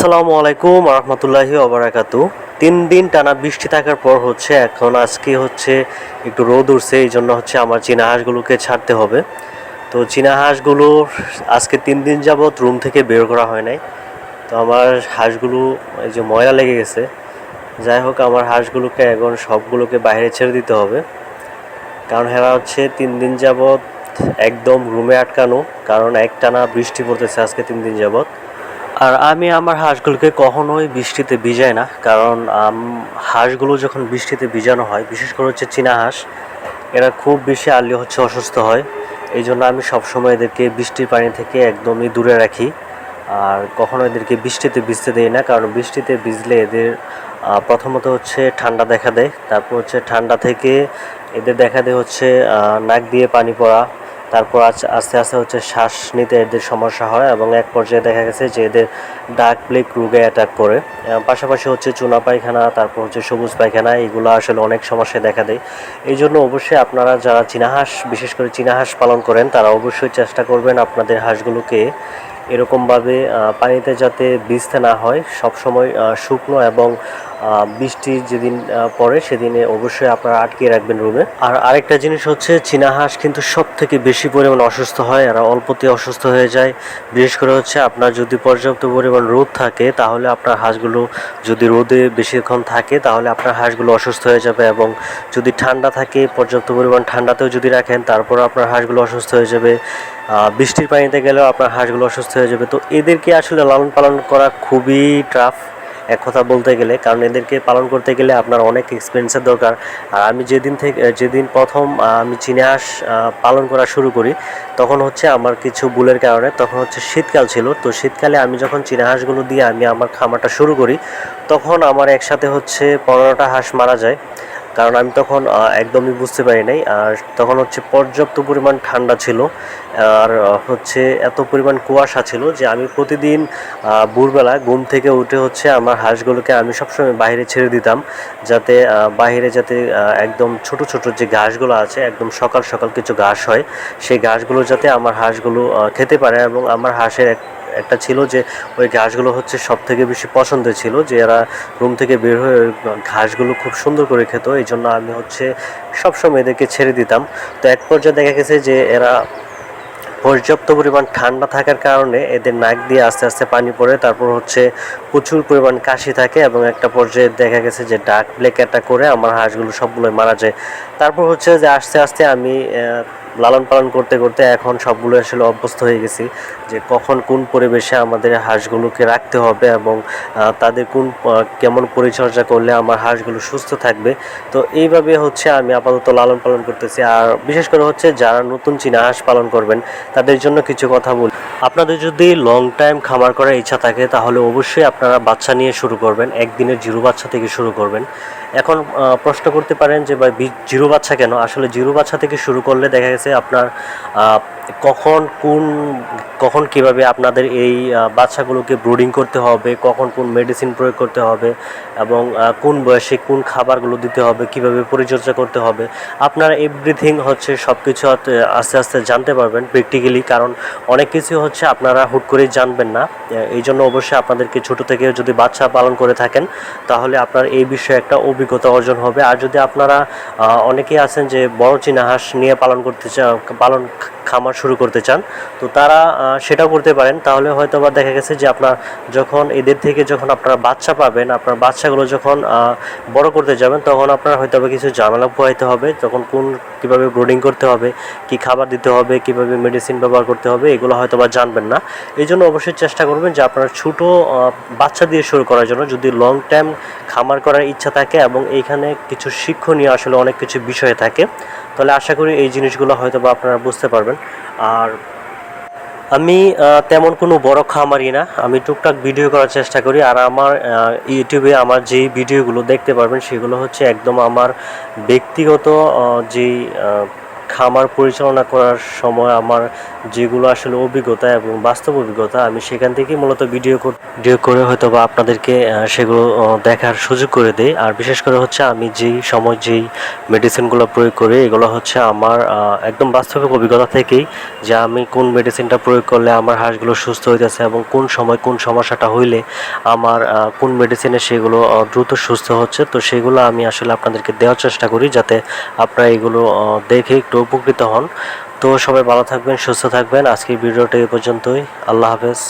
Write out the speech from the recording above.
আসসালামু আলাইকুম রহমতুল্লাহি ওবরাকাতু তিন দিন টানা বৃষ্টি থাকার পর হচ্ছে এখন আজকে হচ্ছে একটু রোদ উঠছে, এই জন্য হচ্ছে আমার চীনা হাঁসগুলোকে ছাড়তে হবে। তো চীনা হাঁসগুলো আজকে তিন দিন যাবৎ রুম থেকে বের করা হয় নাই। তো আমার হাঁসগুলো, এই যে ময়লা লেগে গেছে, যাই হোক আমার হাঁসগুলোকে এখন সবগুলোকে বাইরে ছেড়ে দিতে হবে। কারণ হেরা হচ্ছে তিন দিন যাবৎ একদম রুমে আটকানো, কারণ একটানা বৃষ্টি পড়তেছে আজকে তিন দিন যাবৎ। আর আমি আমার হাঁসগুলোকে কখনোই বৃষ্টিতে ভিজাই না, কারণ হাঁসগুলো যখন বৃষ্টিতে ভিজানো হয়, বিশেষ করে হচ্ছে চীনা হাঁস, এরা খুব বেশি আর্লি হচ্ছে অসুস্থ হয়। এই জন্য আমি সবসময় এদেরকে বৃষ্টির পানি থেকে একদমই দূরে রাখি। আর কখনো এদেরকে বৃষ্টিতে ভিজতে দেই না, কারণ বৃষ্টিতে ভিজলে এদের প্রথমত হচ্ছে ঠান্ডা দেখা দেয়, তারপর হচ্ছে ঠান্ডা থেকে এদের দেখা দেয় হচ্ছে নাক দিয়ে পানি পড়া তারপর আস্তে আস্তে হচ্ছে শ্বাস নিতে এদের সমস্যা হয় এবং এক পর্যায়ে দেখা গেছে যে এদের ডার্ক প্লেক রোগে অ্যাটাক করে। পাশাপাশি হচ্ছে চুনা পায়খানা, তারপর হচ্ছে সবুজ পায়খানা, এগুলো আসলে অনেক সমস্যা দেখা দেয়। এই জন্য অবশ্যই আপনারা যারা চীনা হাঁস, বিশেষ করে চীনা হাঁস পালন করেন, তারা অবশ্যই চেষ্টা করবেন আপনাদের হাঁসগুলোকে এরকমভাবে পানিতে যাতে ভিজতে না হয়। সবসময় শুকনো এবং বৃষ্টি যেদিন পরে সেদিনে অবশ্যই আপনারা আটকে রাখবেন রুমে আর আরেকটা জিনিস হচ্ছে, চীনা হাঁস কিন্তু সব থেকে বেশি পরিমাণ অসুস্থ হয়, এরা অল্পতে অসুস্থ হয়ে যায়। বিশেষ করে হচ্ছে, আপনার যদি পর্যাপ্ত পরিমাণ রোদ থাকে, তাহলে আপনার হাঁসগুলো যদি রোদে বেশিক্ষণ থাকে, তাহলে আপনার হাঁসগুলো অসুস্থ হয়ে যাবে এবং যদি ঠান্ডা থাকে, পর্যাপ্ত পরিমাণ ঠান্ডাতেও যদি রাখেন তারপর আপনার হাঁসগুলো অসুস্থ হয়ে যাবে। বৃষ্টির পানিতে গেলেও আপনার হাঁসগুলো অসুস্থ হয়ে যাবে। তো এদেরকে আসলে লালন পালন করা খুবই টাফ এক কথা বলতে গেলে, কারণ এদেরকে পালন করতে গেলে আপনার অনেক এক্সপেরিয়েন্সের দরকার। আর আমি যেদিন থেকে যেদিন প্রথম আমি চীনে পালন করা শুরু করি, তখন হচ্ছে আমার কিছু ভুলের কারণে, তখন হচ্ছে শীতকাল ছিল। তো শীতকালে আমি যখন চীনা হাঁসগুলো দিয়ে আমি আমার খামারটা শুরু করি, তখন আমার একসাথে হচ্ছে পনেরোটা হাঁস মারা যায়। কারণ আমি তখন একদমই বুঝতে পারি নাই। আর তখন হচ্ছে পর্যাপ্ত পরিমাণ ঠান্ডা ছিল। আর হচ্ছে এত পরিমাণ কুয়াশা ছিল যে আমি প্রতিদিন ভোরবেলা ঘুম থেকে উঠে হচ্ছে আমার হাঁসগুলোকে আমি সবসময় বাইরে ছেড়ে দিতাম। যাতে বাইরে যাতে একদম ছোট ছোট যে ঘাসগুলো আছে, একদম সকাল সকাল কিছু ঘাস হয়, সেই ঘাসগুলো যাতে আমার হাঁসগুলো খেতে পারে এবং আমার হাঁসের এক একটা ছিল যে ওই ঘাসগুলো হচ্ছে সব থেকে বেশি পছন্দের ছিল, যে এরা রুম থেকে বের হয়ে ঘাসগুলো খুব সুন্দর করে খেত, এই জন্য আমি হচ্ছে সবসময় এদেরকে ছেড়ে দিতাম। তো এক পর্যায়ে দেখা গেছে যে এরা পর্যাপ্ত পরিমাণ ঠান্ডা থাকার কারণে এদের নাক দিয়ে আস্তে আস্তে পানি পড়ে, তারপর হচ্ছে প্রচুর পরিমাণ কাশি থাকে এবং একটা পর্যায়ে দেখা গেছে যে ডাক ব্লেক অ্যাটাক করে আমার হাঁসগুলো সবগুলোই মারা যায়। তারপর হচ্ছে যে আস্তে আস্তে আমি লালন পালন করতে করতে এখন সবগুলো আসলে অভ্যস্ত হয়ে গেছি যে কখন কোন পরিবেশে আমাদের হাঁসগুলোকে রাখতে হবে এবং তাদের কোন কেমন পরিচর্যা করলে আমার হাঁসগুলো সুস্থ থাকবে। তো এইভাবে হচ্ছে আমি আপাতত লালন পালন করতেছি। আর বিশেষ করে হচ্ছে যারা নতুন চীনা হাঁস পালন করবেন, তাদের জন্য কিছু কথা বলি। আপনাদের যদি লং টাইম খামার করার ইচ্ছা থাকে, তাহলে অবশ্যই আপনারা বাচ্চা নিয়ে শুরু করবেন। একদিনের জিরো বাচ্চা থেকে শুরু করবেন। এখন প্রশ্ন করতে পারেন যে, ভাই জিরো বাচ্চা কেন? আসলে জিরো বাচ্চা থেকে শুরু করলে দেখা আপনার আহ, কখন কোন, কখন কীভাবে আপনাদের এই বাচ্চাগুলোকে ব্রুডিং করতে হবে, কখন কোন মেডিসিন প্রয়োগ করতে হবে, এবং কোন বয়সে কোন খাবারগুলো দিতে হবে, কীভাবে পরিচর্যা করতে হবে, আপনারা এভরিথিং হচ্ছে সব কিছু আস্তে আস্তে জানতে পারবেন প্র্যাকটিক্যালি কারণ অনেক কিছু হচ্ছে আপনারা হুট করেই জানবেন না। এই জন্য অবশ্যই আপনাদেরকে ছোট থেকে যদি বাচ্চা পালন করে থাকেন, তাহলে আপনার এই বিষয়ে একটা অভিজ্ঞতা অর্জন হবে। আর যদি আপনারা অনেকেই আছেন যে বড় চীনা হাঁস নিয়ে পালন করতে পালন খামার শুরু করতে চান। তো তারা সেটাও করতে পারেন। তাহলে হয়তো বা দেখা গেছে যে আপনার যখন এদের থেকে যখন আপনারা বাচ্চা পাবেন, আপনার বাচ্চাগুলো যখন বড় করতে যাবেন, তখন আপনার হয়তো বা কিছু ঝামেলা পোহাইতে হবে। তখন কোন, কীভাবে ব্রোডিং করতে হবে, কি খাবার দিতে হবে, কীভাবে মেডিসিন ব্যবহার করতে হবে, এগুলো হয়তো বা জানবেন না। এই জন্য অবশ্যই চেষ্টা করবেন যে আপনার ছোটো বাচ্চা দিয়ে শুরু করার জন্য যদি লং টাইম খামার করার ইচ্ছা থাকে এবং এইখানে কিছু শিক্ষণীয় আসলে অনেক কিছু বিষয় থাকে তাহলে আশা করি এই জিনিসগুলো হয়তো বা আপনারা বুঝতে পারবেন। আর আমি তেমন কোনো বড় খামারি না। আমি টুকটাক ভিডিও করার চেষ্টা করি। আর আমার ইউটিউবে আমার যে ভিডিওগুলো দেখতে পারবেন, সেগুলো হচ্ছে একদম আমার ব্যক্তিগত যেই খামার পরিচালনা করার সময় আমার যেগুলো আসলে অভিজ্ঞতা এবং বাস্তব অভিজ্ঞতা, আমি সেখান থেকেই মূলত ভিডিও ভিডিও করে হয়তো বা আপনাদেরকে সেগুলো দেখার সুযোগ করে দেই। আর বিশেষ করে হচ্ছে আমি যেই সময় যেই মেডিসিনগুলো প্রয়োগ করি, এগুলো হচ্ছে আমার একদম বাস্তবিক অভিজ্ঞতা থেকেই যে আমি কোন মেডিসিনটা প্রয়োগ করলে আমার হাঁসগুলো সুস্থ হইতেছে এবং কোন সময় কোন সমস্যাটা হইলে আমার কোন মেডিসিনে সেগুলো দ্রুত সুস্থ হচ্ছে। তো সেগুলো আমি আসলে আপনাদেরকে দেওয়ার চেষ্টা করি যাতে আপনারা এগুলো দেখে একটু উপকৃত হন। তো সবাই ভালো থাকবেন সুস্থ থাকবেন। আজকের ভিডিওটা এই পর্যন্তই। আল্লাহ হাফেজ।